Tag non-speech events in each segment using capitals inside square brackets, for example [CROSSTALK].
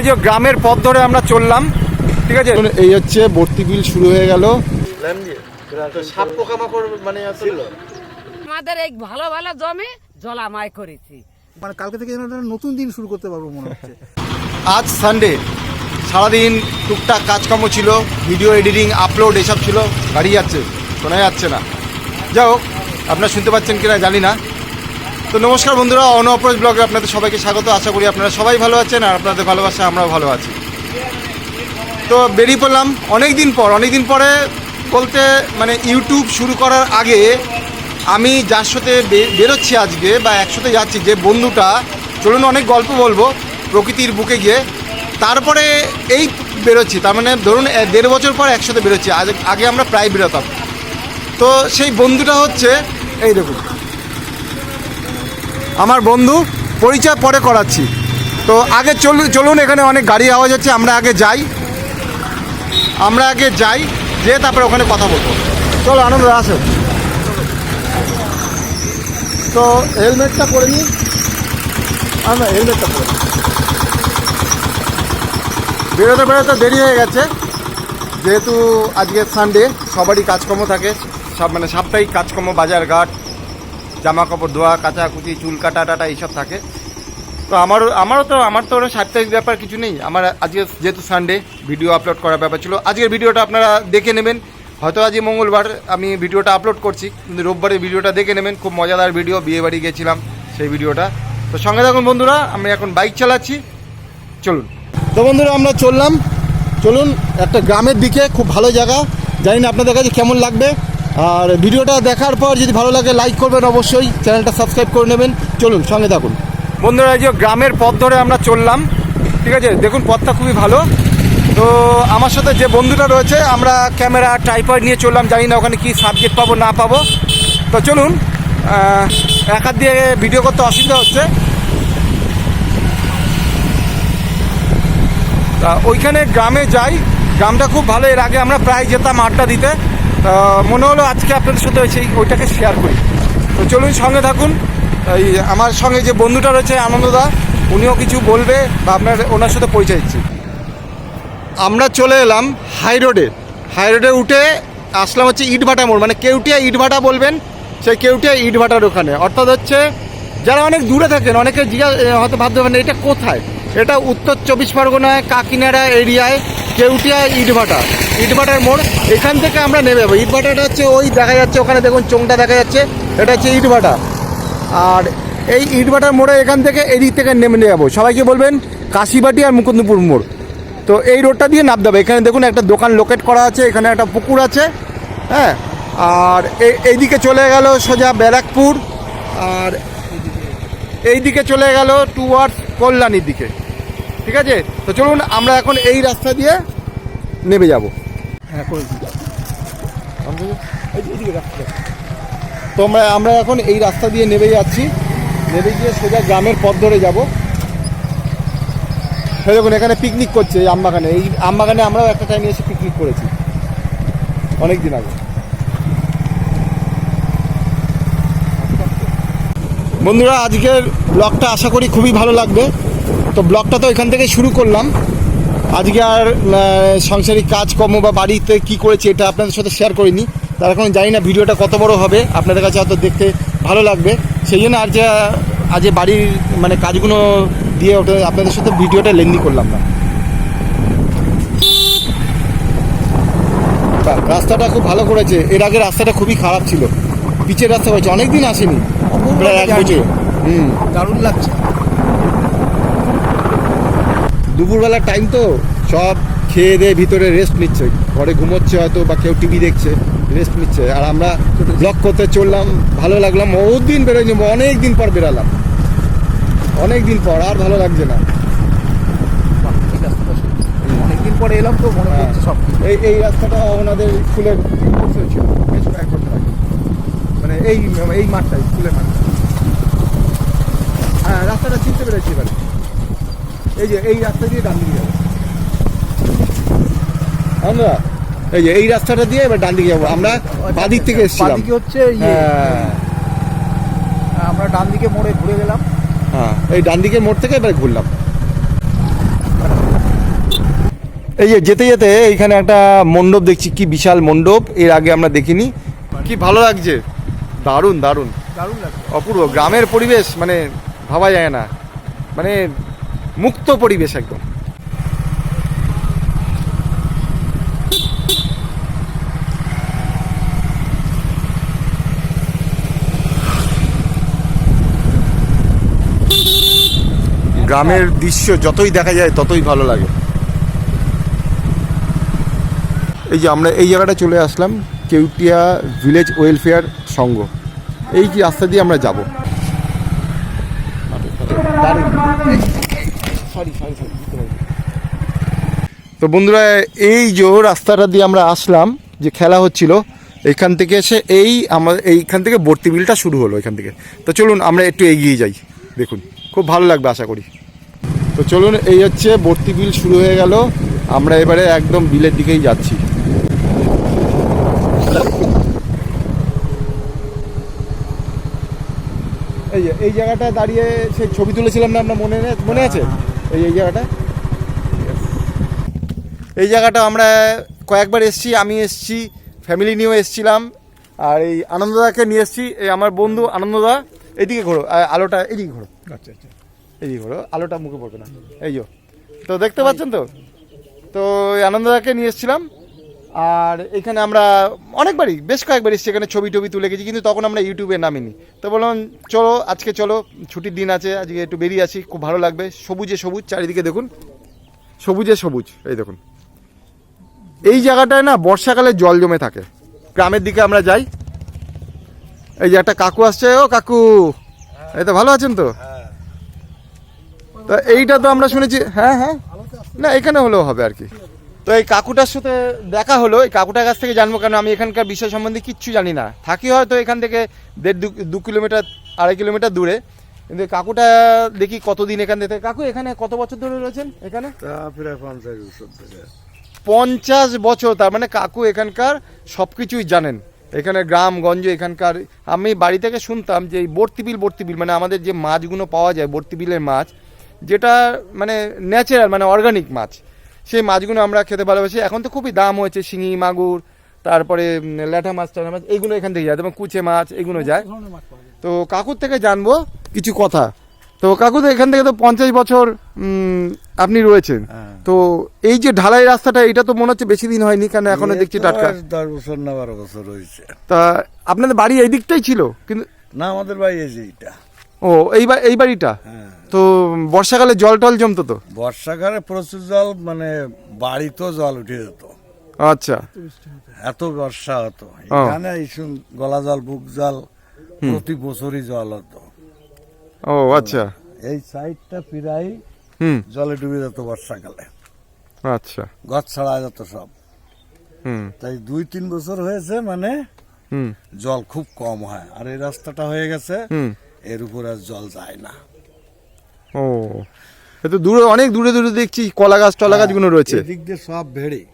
এই যে গ্রামের পথ ধরে আমরা চললাম। ঠিক আছে? এই হচ্ছে ভর্তি বিল শুরু হয়ে গেল। সাপ পোকামাকড় মানে ছিল আমাদের এই ভালো ভালো জমি জলামায় করেছি। মানে কালকে থেকে যেন নতুন দিন শুরু করতে পারব মনে হচ্ছে। আজ সানডে সারাদিন টুকটাক কাজকর্ম ছিল ভিডিও এডিটিং আপলোড এসব ছিল গাড়ি যাচ্ছে শোনা যাচ্ছে না। যাই হোক আপনারা শুনতে পাচ্ছেন কিনা জানি না। তো নমস্কার বন্ধুরা অনঅপরজ ব্লগে আপনাদের সবাইকে স্বাগত। আশা করি আপনারা সবাই ভালো আছেন আর আপনাদের ভালোবাসা আমরাও ভালো আছি। তো বেরিয়ে পড়লাম অনেক দিন পর অনেক দিন পরে বলতে মানে ইউটিউব শুরু করার আগে আমি যার সাথে বেরোচ্ছি আজকে বা একসাথে যাচ্ছি, যে বন্ধুটা, চলুন অনেক গল্প বলব প্রকৃতির বুকে গিয়ে। তারপরে এই বেরোচ্ছি, তার মানে ধরুন দেড় বছর পর একসাথে বেরোচ্ছি আগে আমরা প্রায় বেরোতাম। তো সেই বন্ধুটা হচ্ছে, এই দেখুন। আমার বন্ধু পরিচয় পরে করাচ্ছি। তো আগে চলুন চলুন এখানে অনেক গাড়ি আওয়াজ হচ্ছে, আমরা আগে যাই। আমরা আগে যাই যে তারপরে ওখানে কথা বলব। চলো, আনন্দ, আসো। তো হেলমেটটা পরে নিই আমরা হেলমেটটা পরে বেরোতে বেরোতে দেরি হয়ে গেছে। যেহেতু আজকে সানডে সবারই কাজকর্ম থাকে। সব মানে সাপ্তাহিক কাজকর্ম, বাজার ঘাট জামা কাপড় ধোয়া, কাচাকুচি, চুল কাটা টাটা এইসব থাকে। তো আমারও আমারও তো, আমার তো সাপ্তাহিক ব্যাপার কিছু নেই। আমার আজকে যেহেতু সানডে ভিডিও আপলোড করার ব্যাপার ছিল। আজকের ভিডিওটা আপনারা দেখে নেবেন। হয়তো আজকে মঙ্গলবার আমি ভিডিওটা আপলোড করছি, কিন্তু রোববারে ভিডিওটা দেখে নেবেন। খুব মজাদার ভিডিও বিয়ে বাড়ি গেছিলাম সেই ভিডিওটা তো সঙ্গে থাকুন বন্ধুরা, আমি এখন বাইক চালাচ্ছি। চলুন। তো বন্ধুরা, আমরা চললাম। চলুন একটা গ্রামের দিকে, খুব ভালো জায়গা। জানি না আপনাদের কাছে কেমন লাগবে। আর ভিডিওটা দেখার পর যদি ভালো লাগে লাইক করবেন অবশ্যই, চ্যানেলটা সাবস্ক্রাইব করে নেবেন। চলুন, সঙ্গে থাকুন। বন্ধুরা, এই যে গ্রামের পথ ধরে আমরা চললাম, ঠিক আছে? দেখুন, পথটা খুবই ভালো। তো আমার সাথে যে বন্ধুটা রয়েছে, আমরা ক্যামেরা ট্রাইপয়েড নিয়ে চললাম, জানি না ওখানে কি সাবজেক্ট পাবো, না পাবো। তো চলুন এক দিয়ে ভিডিও করতে অসুবিধা হচ্ছে। ওইখানে গ্রামে যাই, গ্রামটা খুব ভালো। এর আগে আমরা প্রায় যেতাম আড্ডা দিতে। মনে হলো আজকে আপনাদের সাথে সেই ওইটাকে শেয়ার করি। তো চলুন সঙ্গে থাকুন। এই আমার সঙ্গে যে বন্ধুটা রয়েছে আনন্দদা, উনিও কিছু বলবে বা আপনার ওনার সাথে পরিচয় দিচ্ছি। আমরা চলে এলাম হাই রোডে হাই রোডে উঠে আসলাম হচ্ছে ইটভাটা মোড় মানে কেউটিয়া ইটভাটা বলবেন, সেই কেউটিয়া ইটভাটার ওখানে। অর্থাৎ হচ্ছে, যারা অনেক দূরে থাকেন, অনেকে জিজ্ঞাসা হয়তো ভাবতে পারেন, এটা কোথায়? এটা উত্তর চব্বিশ পরগনায়, কাকিনাড়া এরিয়ায় কেউটিয়া ইটভাটা। ইটভাটার মোড়, এখান থেকে আমরা নেমে যাব। ইটভাটাটা হচ্ছে ওই দেখা যাচ্ছে, ওখানে দেখুন চোংটা দেখা যাচ্ছে, এটা হচ্ছে ইটভাটা। আর এই ইটভাটার মোড়ে এখান থেকে এদিক থেকে নেমে যাব। সবাইকে বলবেন? কাশিবাটি আর মুকুন্দপুর মোড়। তো এই রোডটা দিয়ে নামতে হবে। এখানে দেখুন একটা দোকান লোকেট করা আছে, এখানে একটা পুকুর আছে হ্যাঁ? আর এই এইদিকে চলে গেল সোজা ব্যারাকপুর, আর এই দিকে চলে গেল টুয়ার্ডস কল্যাণীর দিকে। ঠিক আছে? তো চলুন আমরা এখন এই রাস্তা দিয়ে নেমে যাব। হ্যাঁ করে তো আমরা আমরা এখন এই রাস্তা দিয়ে নেমে যাচ্ছি। নেমে গিয়ে সোজা গ্রামের পথ ধরে যাব। সেই দেখুন এখানে পিকনিক করছে এই আমবাগানে। এই আমবাগানে আমরাও একটা টাইমে এসে পিকনিক করেছি। অনেক দিন আগে। বন্ধুরা আজকের ব্লগটা আশা করি খুবই ভালো লাগবে। তো ব্লগটা তো এখান থেকে শুরু করলাম। আজকে আর সাংসারিক কাজকর্ম বা বাড়িতে কি করেছি এটা আপনাদের সাথে শেয়ার করিনি। তার এখন জানি না ভিডিওটা কত বড় হবে আপনাদের কাছে হয়তো দেখতে ভালো লাগবে। সেই জন্য আর যে আজ বাড়ির মানে কাজগুলো দিয়ে ওটা আপনাদের সাথে ভিডিওটা লেন্দি করলাম না। রাস্তাটা খুব ভালো করেছে। এর আগে রাস্তাটা খুবই খারাপ ছিল। পিচের রাস্তা হয়েছে অনেক দিন আসেনি প্রায় এক বছর। হুম। দারুণ লাগছে। দুপুরবেলার টাইম তো সব খেয়ে দিয়ে ভিতরে রেস্ট নিচ্ছে। ঘরে ঘুমোচ্ছে হয়তো বা কেউ টিভি দেখছে রেস্ট নিচ্ছে। আর আমরা ব্লগ করতে চললাম ভালো লাগলাম বহুত দিন বেরোয়নি অনেক দিন পর বেরালাম। অনেক দিন পর আর ভালো লাগছে না। অনেকদিন পরে এলাম তো মনে হ্যাঁ। সব এই এই রাস্তাটা ওনাদের স্কুলের কোর্স হয়েছিল বেশ কয়েক বছর আগে। মানে এই এই মাঠটা স্কুলের মাঠ হ্যাঁ রাস্তাটা চিনতে পেরেছি এবারে। এই যে এই রাস্তা দিয়ে ডান দিকে যাব। আমরা এই যে এই রাস্তাটা দিয়ে এবার ডান দিকে যাব। আমরা বাদিক থেকে এসেছিলাম। বাদিকে হচ্ছে ইয়ে। হ্যাঁ। আমরা ডান দিকে মোড়ে ঘুরে গেলাম। হ্যাঁ এই ডান দিকে মোড় থেকে এবার ঘুরলাম। এই যে যেতে যেতে এইখানে একটা মণ্ডপ দেখছি কি বিশাল মণ্ডপ এর আগে আমরা দেখিনি। কি ভালো লাগছে। দারুণ দারুণ। দারুণ অপূর্ব গ্রামের পরিবেশ মানে ভাবা যায় না। মানে মুক্ত পরিবেশ একদম। গ্রামের দৃশ্য যতই দেখা যায়, ততই ভালো লাগে। এই যে আমরা এই জায়গাটা চলে আসলাম, কেউটিয়া ভিলেজ ওয়েলফেয়ার সংঘ। এই রাস্তা দিয়ে আমরা যাব। তো বন্ধুরা, এই যে রাস্তাটা দিয়ে আমরা আসলাম, যে খেলা হচ্ছিল এইখান থেকে এসে এই আমাদের এইখান থেকে ভর্তি বিলটা শুরু হলো এখান থেকে। তো চলুন, আমরা একটু এগিয়ে যাই। দেখুন, খুব ভালো লাগবে আশা করি। তো চলুন, এই হচ্ছে ভর্তি বিল শুরু হয়ে গেল। আমরা এবারে একদম বিলের দিকেই যাচ্ছি। এই যে, এই জায়গাটা দাঁড়িয়ে সেই ছবি তুলেছিলাম না আপনার মনে মনে আছে? এই এই জায়গাটা? এই জায়গাটা আমরা কয়েকবার এসছি আমি এসছি ফ্যামিলি নিয়েও এসছিলাম আর এই আনন্দদাকে নিয়ে এসছি এই আমার বন্ধু আনন্দদা এদিকে ঘোরো আলোটা এদিকে ঘোরো। আচ্ছা আচ্ছা। এদিকে ঘোরো আলোটা মুখে পড়বে না। এই যো তো দেখতে পাচ্ছেন তো? তো এই আনন্দদাকে নিয়ে এসেছিলাম আর এখানে আমরা অনেকবারই, বেশ কয়েকবার এসেছি এখানে ছবি টবি তুলে গেছি, কিন্তু তখন আমরা ইউটিউবে নামিনি। তো বললাম, চলো, আজকে চলো, ছুটির দিন আছে, আজকে একটু বেরিয়ে আসি, খুব ভালো লাগবে। সবুজে সবুজ, চারিদিকে দেখুন, সবুজে সবুজ, এই দেখুন। এই জায়গাটায় না, বর্ষাকালে জল জমে থাকে। গ্রামের দিকে আমরা যাই। এই যে একটা কাকু আসছে, ও কাকু, এই তো ভালো আছেন তো? তো এইটা তো আমরা শুনেছি হ্যাঁ হ্যাঁ। না, এখানে হলেও হবে আর কি। তো এই কাকুটার সাথে দেখা হলো এই কাকুটার কাছ থেকে জানব কেন আমি এখানকার বিষয় সম্বন্ধে কিচ্ছু জানি না। থাকি হয়তো এখান থেকে দেড় দু কিলোমিটার আড়াই কিলোমিটার দূরে। কিন্তু কাকুটা দেখি কতদিন এখান থেকে কাকু এখানে কত বছর ধরে রয়েছেন এখানে? তা প্রায় পঞ্চাশ বছর থেকে পঞ্চাশ বছর তার মানে কাকু এখানকার সব কিছুই জানেন। এখানে গ্রামগঞ্জ এখানকার। আমি বাড়ি থেকে শুনতাম যে এই বর্তিবিল বর্তিবিল মানে আমাদের যে মাছগুলো পাওয়া যায় বর্তিবিলের মাছ যেটা মানে ন্যাচারাল মানে অর্গানিক মাছ। সেই মাছগুলো আমরা খেতে ভালোবাসি। এখন তো খুবই দাম হয়েছে শিঙি মাগুর তারপরে ল্যাঠা মাছ টানা মাছ এইগুলো এখান থেকে যায়। যেমন কুচে মাছ এগুলো যায়। তো কাকুর থেকে জানব কিছু কথা। তো কাকু তো এখান থেকে তো পঞ্চাশ বছর আপনি রয়েছেন। হ্যাঁ। তো এই যে ঢালাই রাস্তাটা এটা তো মনে হচ্ছে বেশি দিন হয়নি কেন এখনও দেখছি টাটকা। দশ বছর না বারো বছর হয়েছে। তা আপনাদের বাড়ি এই দিকটাই ছিল? কিন্তু না আমাদের বাড়ি এই যে এইটা। ও এই এই বাড়িটা হ্যাঁ। তো বর্ষাকালে জল টল জমতো তো? বর্ষাকালে প্রচুর জল মানে বাড়িতেও জল উঠে যেত। আচ্ছা। এত বর্ষা হতো। এখানে এই শুন গলা জল বুক জল প্রতি বছরই জল হতো। ও আচ্ছা। এই সাইডটা প্রায় হুম। জলে ডুবে যেত বর্ষাকালে। আচ্ছা। গছ ছাড়া যেত সব। হুম। তাই দুই তিন বছর হয়েছে মানে হুম। জল খুব কম হয়। আর এই রাস্তাটা হয়ে গেছে এর উপর আর জল যায় না। ও তো দূরে অনেক দূরে দূরে দেখছি কলা গাছ টলা গাছগুলো রয়েছে। এদিক দিয়ে সব ভেড়ে।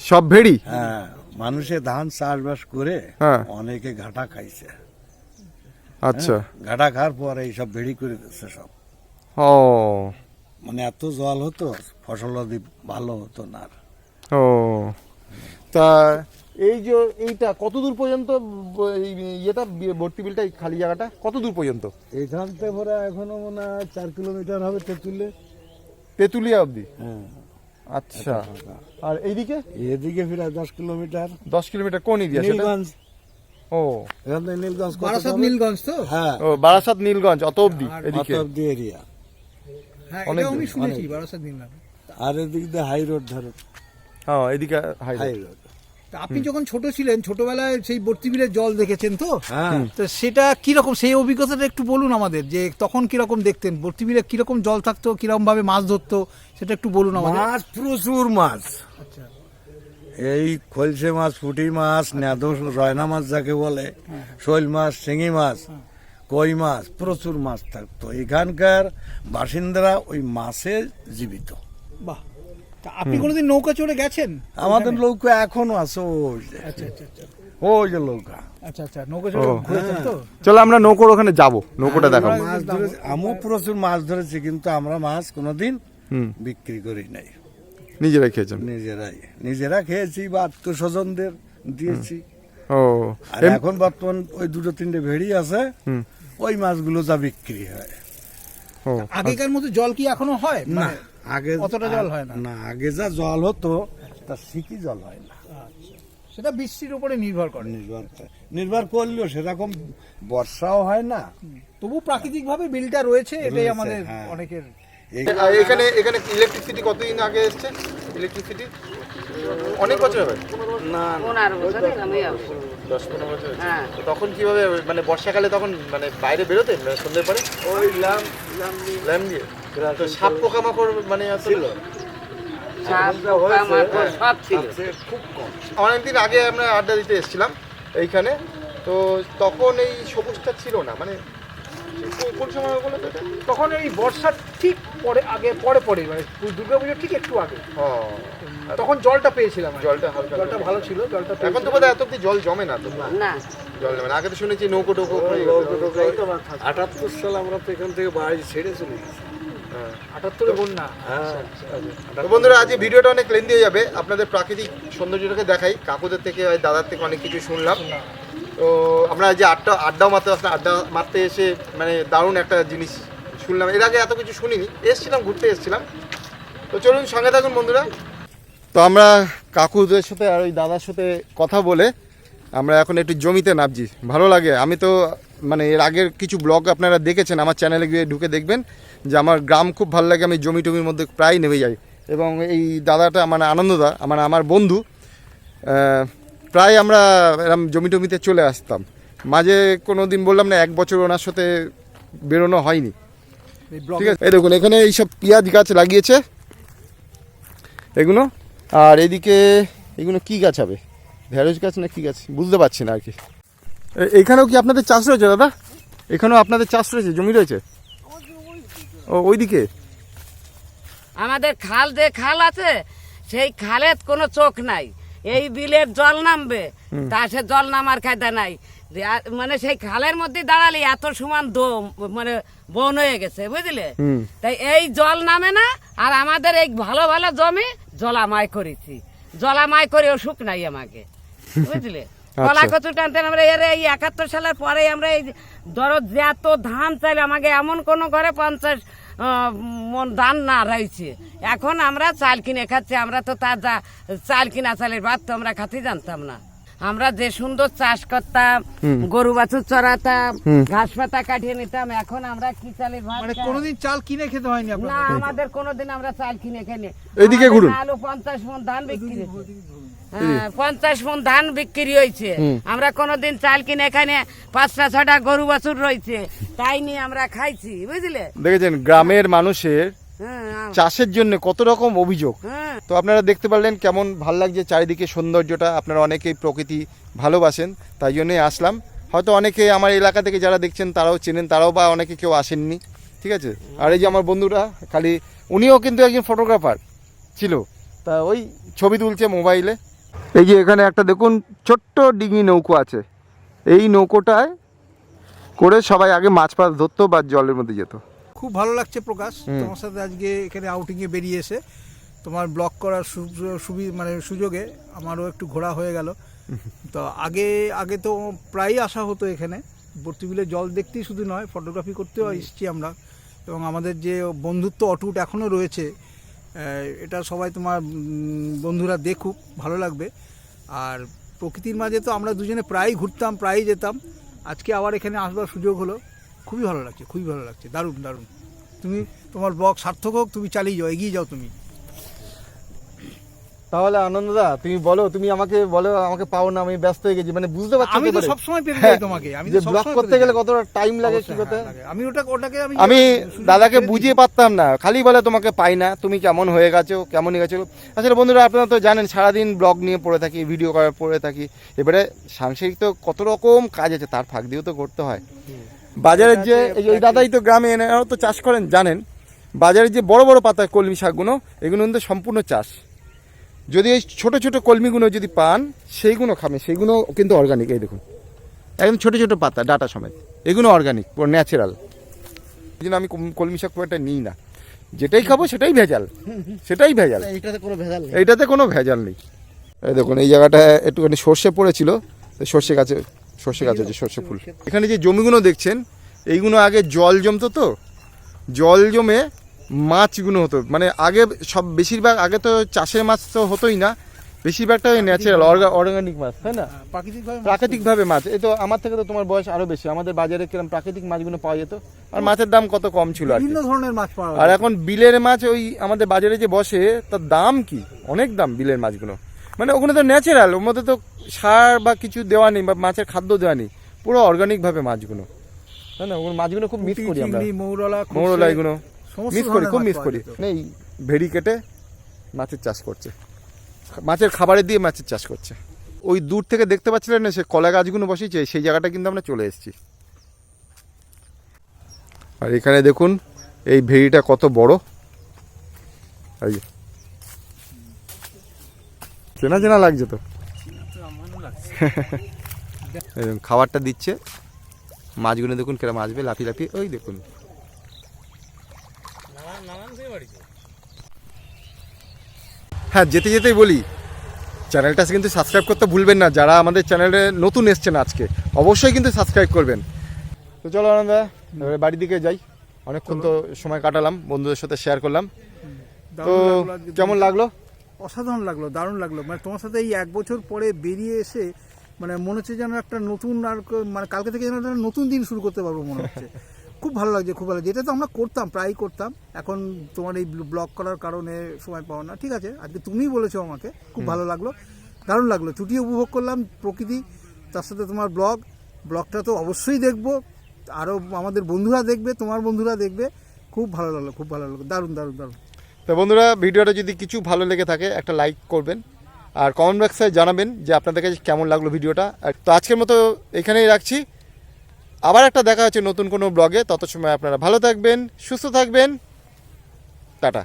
সব ভেড়ি? হ্যাঁ মানুষে ধান চাষবাস করে হ্যাঁ। অনেকে ঘাটা খাইছে। আচ্ছা। ঘাটা খাওয়ার পর এইসব ভেড়ি করে দিচ্ছে সব। ও। মানে এত জল হতো ফসল ভালো হতো না। ও। তা এই যে এইটা কত দূর পর্যন্ত ইয়েটা ভর্তি বিলটা এই খালি জায়গাটা কত দূর পর্যন্ত? এইখান থেকে ভরে এখনও মনে হয় চার কিলোমিটার হবে তেঁতুলে। তেঁতুলিয়া অবধি? হ্যাঁ। আচ্ছা। আর এইদিকে? এদিকে প্রায় দশ কিলোমিটার। দশ কিলোমিটার কোন এরিয়া সেটা? নীলগঞ্জ। ও। এখান থেকে নীলগঞ্জ কত বারাসাত নীলগঞ্জ তো? হ্যাঁ। ও বারাসাত নীলগঞ্জ অত অবধি এদিকে? অত অব্দি এরিয়া। হ্যাঁ অনেক এটা আমি শুনেছি বারাসাত নীলগঞ্জ। আর এদিক দিয়ে হাই রোড ধরো। হ্যাঁ এদিকে হাই হাই রোড। আপনি যখন ছোট ছিলেন ছোটবেলায় সেই বর্তিবিলের জল দেখেছেন তো? হ্যাঁ। তো সেটা কীরকম সেই অভিজ্ঞতাটা একটু বলুন আমাদের যে তখন কীরকম দেখতেন বর্তিবিলে কীরকম জল থাকতো কীরকম ভাবে মাছ ধরতো সেটা একটু বলুন আমাদের। মাছ প্রচুর মাছ। আচ্ছা। এই খলসে মাছ পুঁটি মাছ নেদো রয়না মাছ যাকে বলে শৈল মাছ শিঙি মাছ কই মাছ প্রচুর মাছ থাকতো। এখানকার বাসিন্দারা ওই মাছে জীবিত। বাহ। তা আপনি কোনোদিন নৌকা চড়ে গেছেন? আমাদের নৌকা এখনও আছে ওই যে। আচ্ছা আচ্ছা আচ্ছা। ওই যে নৌকা। আচ্ছা আচ্ছা নৌকা চড়ে ঘুরেছেন তো? চলো আমরা নৌকোর ওখানে যাব নৌকোটা দেখাবো। মাছ ধরেছি আমিও প্রচুর মাছ ধরেছি কিন্তু আমরা মাছ কোনোদিন হুম। বিক্রি করি নাই। নিজেরাই খেয়েছেন? নিজেরাই। নিজেরা খেয়েছি বা আত্মীয় স্বজনদের দিয়েছি। ও আর এম- এখন বর্তমান ওই দুটো তিনটে ভেড়ি আছে হুম। ওই মাছগুলো যা বিক্রি হয়। ও। আগেকার মতো জল কি এখনও হয়? না মানে আগে অতটা জল হয় না। না আগে যা জল হতো তার সিকি জল হয় না। সেটা বৃষ্টির উপরে নির্ভর করে। নির্ভর করে- নির্ভর করলেও সেরকম বর্ষাও হয় না। তবু প্রাকৃতিক ভাবে বিলটা রয়েছে এটাই আমাদের হ্যাঁ। অনেকের এখানে এখানে ইলেকট্রিসিটি কতদিন আগে এসছে? ইলেকট্রিসিটি অনেক বছর হবে? না দশ পনেরো বছর হ্যাঁ। তো তখন কীভাবে মানে বর্ষাকালে তখন মানে বাইরে বেরোতে সন্ধ্যের পরে? ওই ল্যাম ল্যাম দিয়ে। তো সাপ পোকামাকড় মানে ছিল। খুব কম। অনেকদিন আগে আমরা আড্ডা দিতে এসেছিলাম এইখানে। তো তখন এই সবুজটা ছিল না মানে কোন সময় তখন এই বর্ষার ঠিক পরে আগে পরে পরে মানে দুর্গা পুজোর ঠিক একটু আগে। তখন জলটা পেয়েছিলাম জলটা হালকা জলটা ভালো ছিল জলটা এখন তো বোধহয় এত অব্দি জল জমে না তো? না। জল জমে না। আগে তো শুনেছি নৌকো টোকো আটাত্তর সাল আমরা তো এখান থেকে বাড়ি ছেড়ে চলে গেছি। হ্যাঁ। বন্যা। হ্যাঁ তো বন্ধুরা আজ ভিডিওটা অনেক লেন্দি হয়ে যাবে। আপনাদের প্রাকৃতিক সৌন্দর্যটাকে দেখাই। কাকুদের থেকে দাদার থেকে অনেক কিছু শুনলাম। তো আমরা যে আড্ডা আড্ডাও মারতে আসলাম আড্ডা মারতে এসে মানে দারুণ একটা জিনিস শুনলাম। এর আগে এত কিছু শুনিনি। এসছিলাম ঘুরতে এসছিলাম। তো চলুন সঙ্গে থাকুন বন্ধুরা। তো আমরা কাকুদের সাথে আর ওই দাদার সাথে কথা বলে আমরা এখন একটু জমিতে নামছি। ভালো লাগে। আমি তো মানে এর আগের কিছু ব্লগ আপনারা দেখেছেন আমার চ্যানেলে গিয়ে ঢুকে দেখবেন যে আমার গ্রাম খুব ভালো লাগে আমি জমি টমির মধ্যে প্রায় নেমে যাই। এবং এই দাদাটা মানে আনন্দদা মানে আমার বন্ধু প্রায় আমরা এরম জমি টমিতে চলে আসতাম। মাঝে কোনো দিন বললাম না এক বছর ওনার সাথে বেরোনো হয়নি। ঠিক আছে এই দেখুন এখানে এইসব পেঁয়াজ গাছ লাগিয়েছে। এগুলো আর এদিকে এগুলো কি গাছ হবে? ঢেঁড়স গাছ না কি গাছ? বুঝতে পারছি না আর কি। এখানেও কি আপনাদের চাষ রয়েছে দাদা? এখানেও আপনাদের চাষ রয়েছে? জমি রয়েছে? ও ওইদিকে? আমাদের খাল যে খাল আছে সেই খালের কোনো চোখ নাই। এই বিলের জল নামবে তা সে জল নামার কায়দা নাই। মানে সেই খালের মধ্যে দাঁড়ালে এত সমান দম মানে বন হয়ে গেছে বুঝলে? তাই এই জল নামে না আর আমাদের এই ভালো ভালো জমি জলামায় করেছি। জলামায় করে অসুখ নাই আমাকে [LAUGHS] বুঝলে? কলা কচু টানতেন আমরা এর এই একাত্তর সালের পরে আমরা এই ধরো যত ধান চাইলে আমাকে এমন কোনো ঘরে পঞ্চাশ মন ধান না রয়েছে। এখন আমরা চাল কিনে খাচ্ছি আমরা তো তার যা চাল কিনা চালের ভাত তো আমরা খাতে জানতাম না। আমরা যে সুন্দর চাষ করতাম গরু বাছুর চড়াতাম ঘাস পাতা কাটিয়ে নিতাম এখন আমরা কি চালের ভাত মানে কোনোদিন চাল কিনে খেতে হয়নি না আমাদের কোনোদিন আমরা চাল কিনে খাইনি। এইদিকে আমাদের ঘুরুন। আলু পঞ্চাশ মন ধান বিক্রি পঞ্চাশ মন ধান বিক্রি হয়েছে। আমরা কোনোদিন চাল কিনে এখানে পাঁচটা ছটা গরু বাছুর রয়েছে। তাই নিয়ে আমরা খাইছি বুঝলে? দেখেছেন গ্রামের মানুষের হ্যাঁ চাষের জন্য কত রকম অভিযোগ। হ্যাঁ। তো আপনারা দেখতে পারলেন কেমন ভালো লাগছে চারিদিকে সৌন্দর্যটা। আপনারা অনেকেই প্রকৃতি ভালোবাসেন তাই জন্যই আসলাম। হয়তো অনেকে আমার এলাকা থেকে যারা দেখছেন তারাও চেনেন তারাও বা অনেকে কেউ আসেননি। ঠিক আছে? আর এই যে আমার বন্ধুরা খালি উনিও কিন্তু একজন ফটোগ্রাফার ছিল। তা ওই ছবি তুলছে মোবাইলে এই যে এখানে একটা দেখুন ছোট্ট ডিঙি নৌকো আছে। এই নৌকোটায় করে সবাই আগে মাছ ফাছ ধরতো বা জলের মধ্যে যেত। খুব ভালো লাগছে প্রকাশ। তোমার সাথে আজকে এখানে আউটিংয়ে বেরিয়ে এসে তোমার ব্লক করার সুবিধা মানে সুযোগে আমারও একটু ঘোরা হয়ে গেল। তো আগে আগে তো প্রায়ই আসা হতো এখানে। বর্তিবিলে জল দেখতেই শুধু নয় ফটোগ্রাফি করতেও এসেছি আমরা। এবং আমাদের যে বন্ধুত্ব অটুট এখনও রয়েছে এটা সবাই তোমার বন্ধুরা দেখুক, ভালো লাগবে। আর প্রকৃতির মাঝে তো আমরা দুজনে প্রায়ই ঘুরতাম, প্রায়ই যেতাম। আজকে আবার এখানে আসবার সুযোগ হলো। খুবই ভালো লাগছে, খুবই ভালো লাগছে। দারুণ দারুণ। তুমি তোমার ব্লগ সার্থক হোক, তুমি চালিয়ে যাও, এগিয়ে যাও তুমি। তাহলে আনন্দদা তুমি বলো তুমি আমাকে বলো আমাকে পাও না আমি ব্যস্ত হয়ে গেছি মানে বুঝতে পারছি আমি তো করে? সবসময় পেতে হ্যাঁ, যাই তোমাকে আমি যে সবসময় করতে গেলে। কতটা টাইম লাগে কি করতে? হ্যাঁ, আমি ওটা ওটাকে আমি আমি দাদাকে বুঝিয়ে পারতাম না খালি বলে তোমাকে পাই না তুমি কেমন হয়ে গেছো কেমন হয়ে গেছো। আসলে বন্ধুরা আপনারা তো জানেন সারাদিন ব্লগ নিয়ে পড়ে থাকি ভিডিও করার পড়ে থাকি। এবারে সাংসারিক তো কত রকম কাজ আছে তার ফাঁক দিয়েও তো করতে হয়। বাজারের যে এই দাদাই তো গ্রামে এনারাও তো চাষ করেন জানেন। বাজারের যে বড় বড় পাতা কলমি শাকগুলো এগুলো কিন্তু সম্পূর্ণ চাষ। যদি এই ছোট ছোটো কলমিগুলো যদি পান সেইগুলো খাবে সেইগুলো কিন্তু অর্গানিক এই দেখুন। একদম ছোট ছোট পাতা ডাটা সমেত। এগুলো অর্গানিক পুরো ন্যাচারাল এই জন্য আমি কলমি শাক খুব একটা নিই না। যেটাই খাব সেটাই ভেজাল। সেটাই ভেজাল। এইটাতে কোনো ভেজাল নেই। এইটাতে কোনো ভেজাল নেই। এই দেখুন এই জায়গাটা একটুখানি সর্ষে পড়েছিল। সর্ষে গাছে সর্ষে গাছ হচ্ছে সর্ষে ফুল। এখানে যে জমিগুলো দেখছেন এইগুলো আগে জল জমতো তো? জল জমে মাছগুলো হতো। মানে আগে সব বেশিরভাগ আগে তো চাষের মাছ তো হতোই না বেশিরভাগটা ওই ন্যাচারাল অর্গানিক মাছ তাই না? প্রাকৃতিকভাবে প্রাকৃতিকভাবে মাছ এই তো আমার থেকে তো তোমার বয়স আরও বেশি। আমাদের বাজারে কীরকম প্রাকৃতিক মাছগুলো পাওয়া যেত আর মাছের দাম কত কম ছিল আর বিভিন্ন ধরনের মাছ পাওয়া আর এখন বিলের মাছ ওই আমাদের বাজারে যে বসে তার দাম কি? অনেক দাম বিলের মাছগুলো। মানে ওখানে তো ন্যাচারাল ওর মধ্যে তো সার বা কিছু দেওয়া নেই বা মাছের খাদ্য দেওয়া নেই। পুরো অর্গানিকভাবে মাছগুলো। তাই না? ওগুলো মাছগুলো খুব মিস করি আমরা। মৌরলা মৌরলা এগুলো। মিস করি খুব মিস করি। যেত। এই ভেড়ি কেটে মাছের চাষ করছে। মাছের খাবারে দিয়ে মাছের চাষ করছে। ওই দূর থেকে দেখতে পাচ্ছিলেন না সে কলা গাছগুলো বসেছে সেই জায়গাটা কিন্তু আমরা চলে এসেছি। আর এখানে দেখুন এই ভেড়িটা কত বড়। এই যে। চেনা চেনা লাগছে তো? [LAUGHS] খাবারটা দিচ্ছে। মাছগুলো দেখুন কেরম আসবে লাফি লাফি ওই দেখুন। হ্যাঁ যেতে যেতেই বলি চ্যানেলটা কিন্তু সাবস্ক্রাইব করতে ভুলবেন না যারা আমাদের চ্যানেলে নতুন এসছেন আজকে অবশ্যই কিন্তু সাবস্ক্রাইব করবেন। তো চলো আনন্দা বাড়ির দিকে যাই অনেকক্ষণ তো সময় কাটালাম বন্ধুদের সাথে শেয়ার করলাম। তো কেমন লাগল? অসাধারণ লাগল দারুণ লাগল। মানে তোমার সাথে এই এক বছর পরে বেরিয়ে এসে মানে মনে হচ্ছে যেন একটা নতুন আর মানে কালকে থেকে যেন নতুন দিন শুরু করতে পারব মনে হচ্ছে। [LAUGHS] খুব ভালো লাগছে খুব ভালো যেটা তো আমরা করতাম প্রায়ই করতাম। এখন তোমার এই ব্লগ করার কারণে সময় পাওয়া না। ঠিক আছে আজকে তুমিই বলেছ আমাকে খুব ভালো লাগল। দারুণ লাগল ছুটি উপভোগ করলাম প্রকৃতি তার সাথে তোমার ব্লগ ব্লগটা তো অবশ্যই দেখব। আরও আমাদের বন্ধুরা দেখবে তোমার বন্ধুরা দেখবে। খুব ভালো লাগল খুব ভালো লাগল। দারুণ দারুণ দারুণ। তো বন্ধুরা ভিডিওটা যদি কিছু ভালো লেগে থাকে একটা লাইক করবেন। আর কমেন্ট বক্সে জানাবেন যে আপনাদের কাছে কেমন লাগল ভিডিওটা। আর তো আজকের মতো এখানেই রাখছি। আবার একটা দেখা হচ্ছে নতুন কোনো ব্লগে। তত সময় আপনারা ভালো থাকবেন, সুস্থ থাকবেন। টাটা।